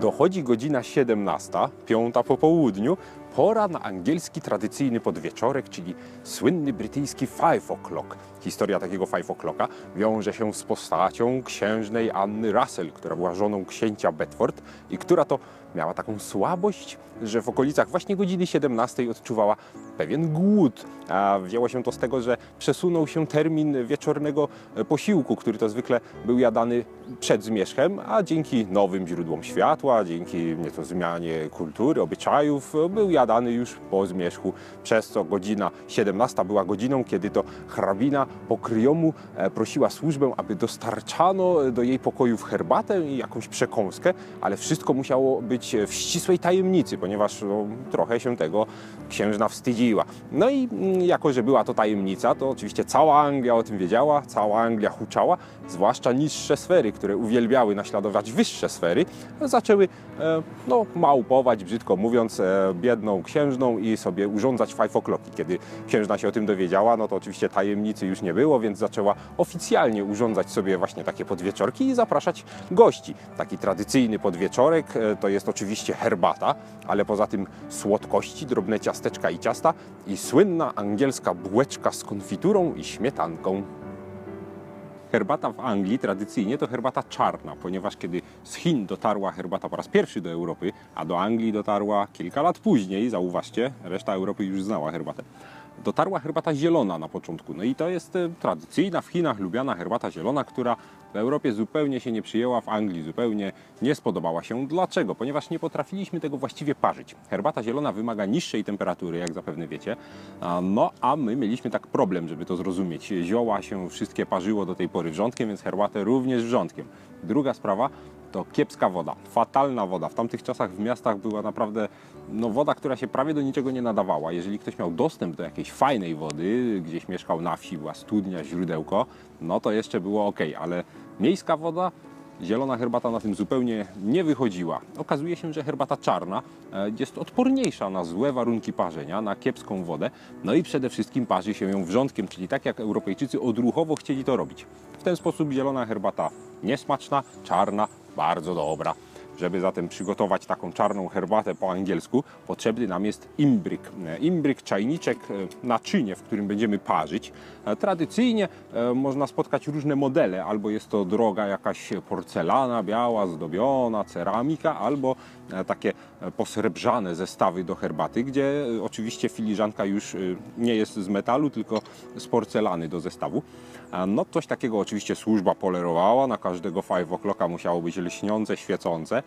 Dochodzi godzina 17, piąta po południu, pora na angielski tradycyjny podwieczorek, czyli słynny brytyjski five o'clock. Historia takiego five o'clocka wiąże się z postacią księżnej Anny Russell, która była żoną księcia Bedford i która to miała taką słabość, że w okolicach właśnie godziny 17 odczuwała pewien głód. A wzięło się to z tego, że przesunął się termin wieczornego e, posiłku, który to zwykle był jadany przed zmierzchem, a dzięki nowym źródłom światła, dzięki nieco zmianie kultury, obyczajów, e, był jadany już po zmierzchu, przez co godzina 17 była godziną, kiedy to hrabina pokryjomu e, prosiła służbę, aby dostarczano do jej pokojów herbatę i jakąś przekąskę, ale wszystko musiało być w ścisłej tajemnicy, ponieważ no, trochę się tego księżna wstydziła. No i mm, jako, że była to tajemnica, to oczywiście cała Anglia o tym wiedziała, cała Anglia huczała, zwłaszcza niższe sfery, które uwielbiały naśladować wyższe sfery, zaczęły e, no, małpować, brzydko mówiąc, e, biedną księżną i sobie urządzać five o'clocki. Kiedy księżna się o tym dowiedziała, no to oczywiście tajemnicy już nie było, więc zaczęła oficjalnie urządzać sobie właśnie takie podwieczorki i zapraszać gości. Taki tradycyjny podwieczorek e, to jest oczywiście herbata, ale poza tym słodkości, drobne ciasteczka i ciasta i słynna angielska bułeczka z konfiturą i śmietanką. Herbata w Anglii tradycyjnie to herbata czarna, ponieważ kiedy z Chin dotarła herbata po raz pierwszy do Europy, a do Anglii dotarła kilka lat później, zauważcie, reszta Europy już znała herbatę. Dotarła herbata zielona na początku. No i to jest e, tradycyjna w Chinach lubiana herbata zielona, która w Europie zupełnie się nie przyjęła, w Anglii zupełnie nie spodobała się. Dlaczego? Ponieważ nie potrafiliśmy tego właściwie parzyć. Herbata zielona wymaga niższej temperatury, jak zapewne wiecie. No a my mieliśmy tak problem, żeby to zrozumieć. Zioła się wszystkie parzyło do tej pory wrzątkiem, więc herbatę również wrzątkiem. Druga sprawa to kiepska woda, fatalna woda. W tamtych czasach w miastach była naprawdę no, woda, która się prawie do niczego nie nadawała. Jeżeli ktoś miał dostęp do jakiejś fajnej wody, gdzieś mieszkał na wsi, była studnia, źródełko, no to jeszcze było ok, ale miejska woda Zielona herbata na tym zupełnie nie wychodziła. Okazuje się, że herbata czarna e, jest odporniejsza na złe warunki parzenia, na kiepską wodę, no i przede wszystkim parzy się ją wrzątkiem, czyli tak jak Europejczycy odruchowo chcieli to robić. W ten sposób zielona herbata niesmaczna, czarna, bardzo dobra. Żeby zatem przygotować taką czarną herbatę po angielsku, potrzebny nam jest imbryk. E, Imbryk, czajniczek, e, naczynie, w którym będziemy parzyć. E, Tradycyjnie można spotkać różne modele, albo jest to droga jakaś porcelana biała, zdobiona, ceramika, albo takie posrebrzane zestawy do herbaty, gdzie oczywiście filiżanka już nie jest z metalu, tylko z porcelany do zestawu. No coś takiego oczywiście służba polerowała, na każdego five o'clocka musiało być lśniące, świecące.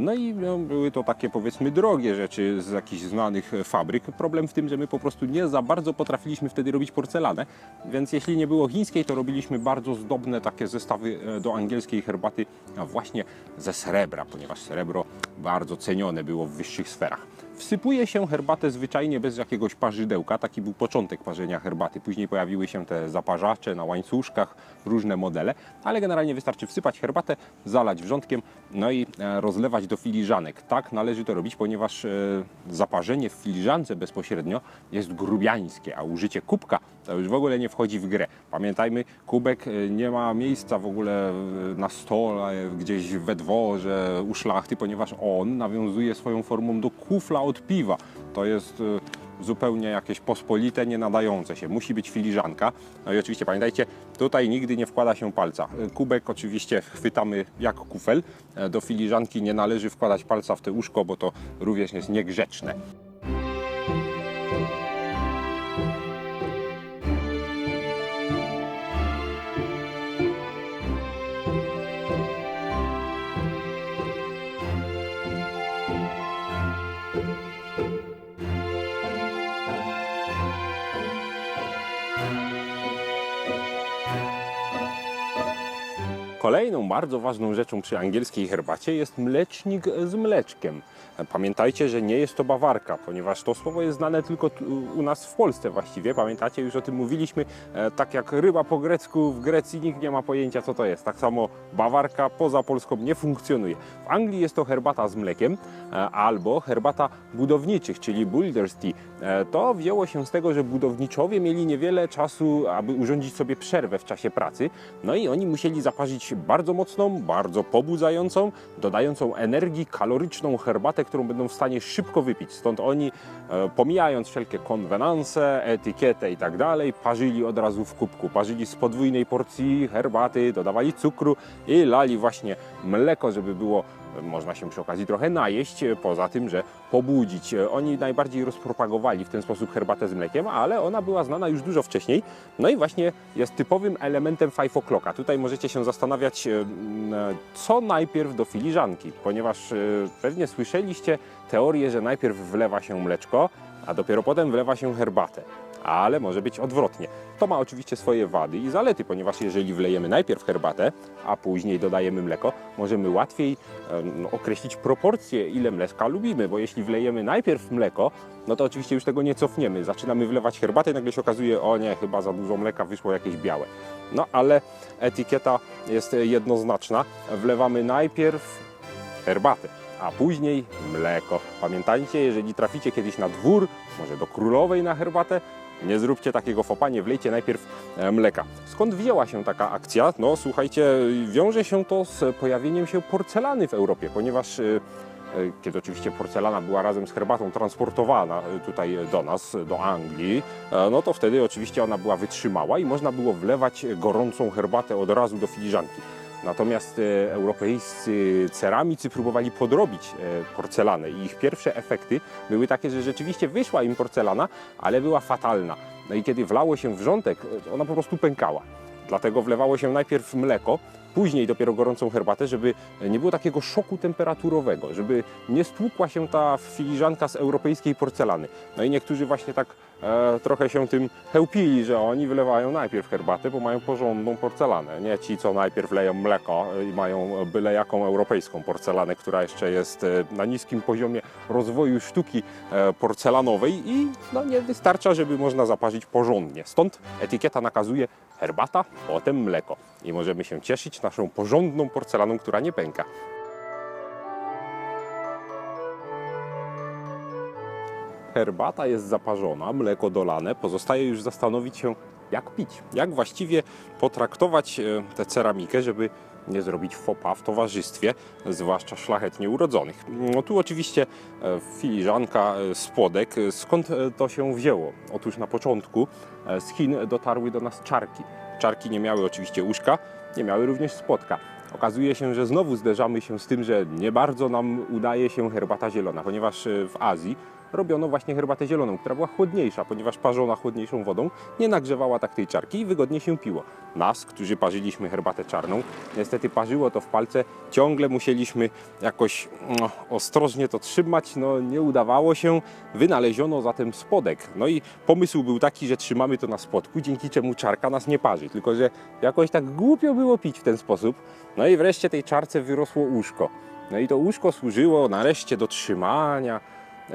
No i no, były to takie powiedzmy drogie rzeczy z jakichś znanych e, fabryk. Problem w tym, że my po prostu nie za bardzo potrafiliśmy wtedy robić porcelanę, więc jeśli nie było chińskiej, to robiliśmy bardzo zdobne takie zestawy e, do angielskiej herbaty właśnie ze srebra, ponieważ srebro bardzo cenione było w wyższych sferach. Wsypuje się herbatę zwyczajnie bez jakiegoś parzydełka. Taki był początek parzenia herbaty. Później pojawiły się te zaparzacze na łańcuszkach, różne modele, ale generalnie wystarczy wsypać herbatę, zalać wrzątkiem, no i e, do filiżanek. Tak należy to robić, ponieważ e, zaparzenie w filiżance bezpośrednio jest grubiańskie, a użycie kubka to już w ogóle nie wchodzi w grę. Pamiętajmy, kubek e, nie ma miejsca w ogóle e, na stole, gdzieś we dworze, u szlachty, ponieważ on nawiązuje swoją formą do kufla od piwa. To jest zupełnie jakieś pospolite, nie nadające się. Musi być filiżanka. No i oczywiście pamiętajcie, tutaj nigdy nie wkłada się palca. E, Kubek oczywiście chwytamy jak kufel. E, Do filiżanki nie należy wkładać palca w te łóżko, bo to również jest niegrzeczne. Kolejną bardzo ważną rzeczą przy angielskiej herbacie jest mlecznik z mleczkiem. Pamiętajcie, że nie jest to bawarka, ponieważ to słowo jest znane tylko u nas w Polsce właściwie. Pamiętacie, już o tym mówiliśmy. E, Tak jak ryba po grecku, w Grecji nikt nie ma pojęcia co to jest. Tak samo bawarka poza Polską nie funkcjonuje. W Anglii jest to herbata z mlekiem e, albo herbata budowniczych, czyli builder's tea. E, To wzięło się z tego, że budowniczowie mieli niewiele czasu, aby urządzić sobie przerwę w czasie pracy. No i oni musieli zaparzyć bardzo mocną, bardzo pobudzającą, dodającą energii, kaloryczną herbatę, którą będą w stanie szybko wypić. Stąd oni, e, pomijając wszelkie konwenanse, etykietę i tak dalej, parzyli od razu w kubku. Parzyli z podwójnej porcji herbaty, dodawali cukru i lali właśnie mleko, żeby było można się przy okazji trochę najeść, e, poza tym, że pobudzić. E, Oni najbardziej rozpropagowali w ten sposób herbatę z mlekiem, ale ona była znana już dużo wcześniej. No i właśnie jest typowym elementem five o'clocka. Tutaj możecie się zastanawiać, e, co najpierw do filiżanki, ponieważ pewnie słyszeliście teorię, że najpierw wlewa się mleczko, a dopiero potem wlewa się herbatę. Ale może być odwrotnie. To ma oczywiście swoje wady i zalety, ponieważ jeżeli wlejemy najpierw herbatę, a później dodajemy mleko, możemy łatwiej no, określić proporcje, ile mleka lubimy, bo jeśli wlejemy najpierw mleko, no to oczywiście już tego nie cofniemy. Zaczynamy wlewać herbatę i nagle się okazuje, o nie, chyba za dużo mleka wyszło jakieś białe. No ale etykieta jest jednoznaczna. Wlewamy najpierw herbatę, a później mleko. Pamiętajcie, jeżeli traficie kiedyś na dwór, może do królowej na herbatę, nie zróbcie takiego fopa, nie wlejcie najpierw e, mleka. Skąd wzięła się taka akcja? No słuchajcie, wiąże się to z pojawieniem się porcelany w Europie, ponieważ e, e, kiedy oczywiście porcelana była razem z herbatą transportowana tutaj do nas, do Anglii, no to wtedy oczywiście ona była wytrzymała i można było wlewać gorącą herbatę od razu do filiżanki. Natomiast e, europejscy ceramicy próbowali podrobić e, porcelanę i ich pierwsze efekty były takie, że rzeczywiście wyszła im porcelana, ale była fatalna. No i kiedy wlało się wrzątek, e, ona po prostu pękała. Dlatego wlewało się najpierw mleko, później dopiero gorącą herbatę, żeby nie było takiego szoku temperaturowego, żeby nie stłukła się ta filiżanka z europejskiej porcelany. No i niektórzy właśnie tak trochę się tym chełpili, że oni wylewają najpierw herbatę, bo mają porządną porcelanę. Nie ci, co najpierw leją mleko e, i mają byle jaką europejską porcelanę, która jeszcze jest e, na niskim poziomie rozwoju sztuki e, porcelanowej i no, nie wystarcza, żeby można zaparzyć porządnie. Stąd etykieta nakazuje herbata, potem mleko. I możemy się cieszyć naszą porządną porcelaną, która nie pęka. Herbata jest zaparzona, mleko dolane. Pozostaje już zastanowić się, jak pić. Jak właściwie potraktować e, tę ceramikę, żeby nie zrobić fopa w towarzystwie, zwłaszcza szlachetnie urodzonych. No tu oczywiście e, filiżanka, e, spodek. Skąd to się wzięło? Otóż na początku z Chin dotarły do nas czarki. Czarki nie miały oczywiście łóżka, nie miały również spodka. Okazuje się, że znowu zderzamy się z tym, że nie bardzo nam udaje się herbata zielona, ponieważ w Azji robiono właśnie herbatę zieloną, która była chłodniejsza, ponieważ parzona chłodniejszą wodą nie nagrzewała tak tej czarki i wygodnie się piło. Nas, którzy parzyliśmy herbatę czarną, niestety parzyło to w palce, ciągle musieliśmy jakoś no, ostrożnie to trzymać, no nie udawało się, wynaleziono zatem spodek. No i pomysł był taki, że trzymamy to na spodku, dzięki czemu czarka nas nie parzy, tylko że jakoś tak głupio było pić w ten sposób. No i wreszcie tej czarce wyrosło łóżko. No i to łóżko służyło nareszcie do trzymania,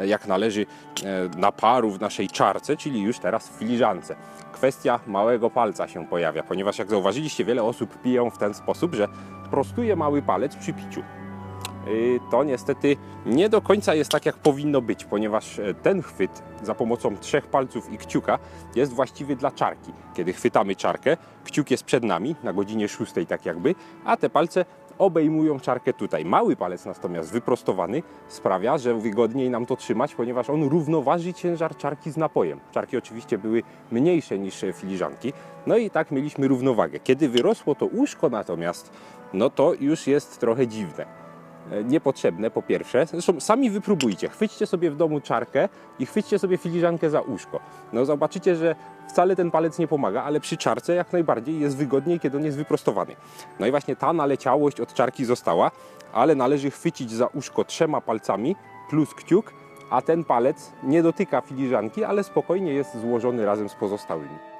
jak należy e, naparu w naszej czarce, czyli już teraz filiżance. Kwestia małego palca się pojawia, ponieważ jak zauważyliście, wiele osób piją w ten sposób, że prostuje mały palec przy piciu. Y, To niestety nie do końca jest tak, jak powinno być, ponieważ e, ten chwyt za pomocą trzech palców i kciuka jest właściwy dla czarki. Kiedy chwytamy czarkę, kciuk jest przed nami na godzinie 6, tak jakby, a te palce obejmują czarkę tutaj. Mały palec natomiast wyprostowany sprawia, że wygodniej nam to trzymać, ponieważ on równoważy ciężar czarki z napojem. Czarki oczywiście były mniejsze niż filiżanki, no i tak mieliśmy równowagę. Kiedy wyrosło to łóżko natomiast, no to już jest trochę dziwne niepotrzebne po pierwsze. Zresztą sami wypróbujcie. Chwyćcie sobie w domu czarkę i chwyćcie sobie filiżankę za uszko. No zobaczycie, że wcale ten palec nie pomaga, ale przy czarce jak najbardziej jest wygodniej, kiedy on jest wyprostowany. No i właśnie ta naleciałość od czarki została, ale należy chwycić za uszko trzema palcami plus kciuk, a ten palec nie dotyka filiżanki, ale spokojnie jest złożony razem z pozostałymi.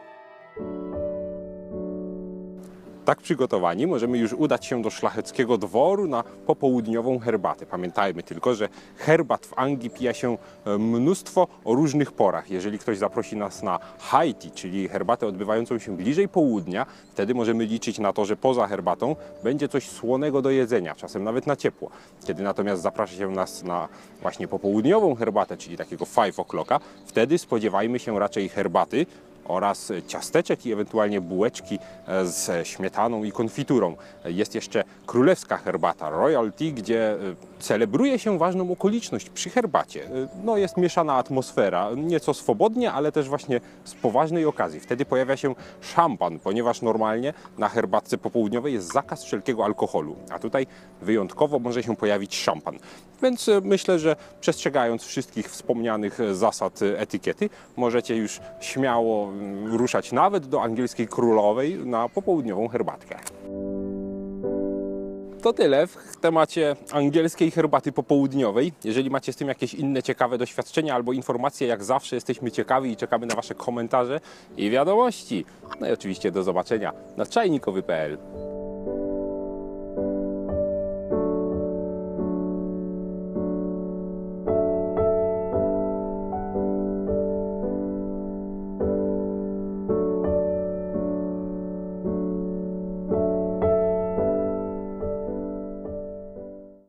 Tak przygotowani możemy już udać się do szlacheckiego dworu na popołudniową herbatę. Pamiętajmy tylko, że herbat w Anglii pija się e, mnóstwo o różnych porach. Jeżeli ktoś zaprosi nas na tea, czyli herbatę odbywającą się bliżej południa, wtedy możemy liczyć na to, że poza herbatą będzie coś słonego do jedzenia, czasem nawet na ciepło. Kiedy natomiast zaprasza się nas na właśnie popołudniową herbatę, czyli takiego five o'clocka, wtedy spodziewajmy się raczej herbaty oraz ciasteczek i ewentualnie bułeczki e, z śmietaną i konfiturą. Jest jeszcze królewska herbata Royal Tea, gdzie e, celebruje się ważną okoliczność przy herbacie. E, No jest mieszana atmosfera, nieco swobodnie, ale też właśnie z poważnej okazji. Wtedy pojawia się szampan, ponieważ normalnie na herbatce popołudniowej jest zakaz wszelkiego alkoholu, a tutaj wyjątkowo może się pojawić szampan. Więc myślę, że przestrzegając wszystkich wspomnianych zasad etykiety, możecie już śmiało ruszać nawet do angielskiej królowej na popołudniową herbatkę. To tyle w temacie angielskiej herbaty popołudniowej. Jeżeli macie z tym jakieś inne ciekawe doświadczenia albo informacje, jak zawsze jesteśmy ciekawi i czekamy na Wasze komentarze i wiadomości. No i oczywiście do zobaczenia na czajnikowy.pl.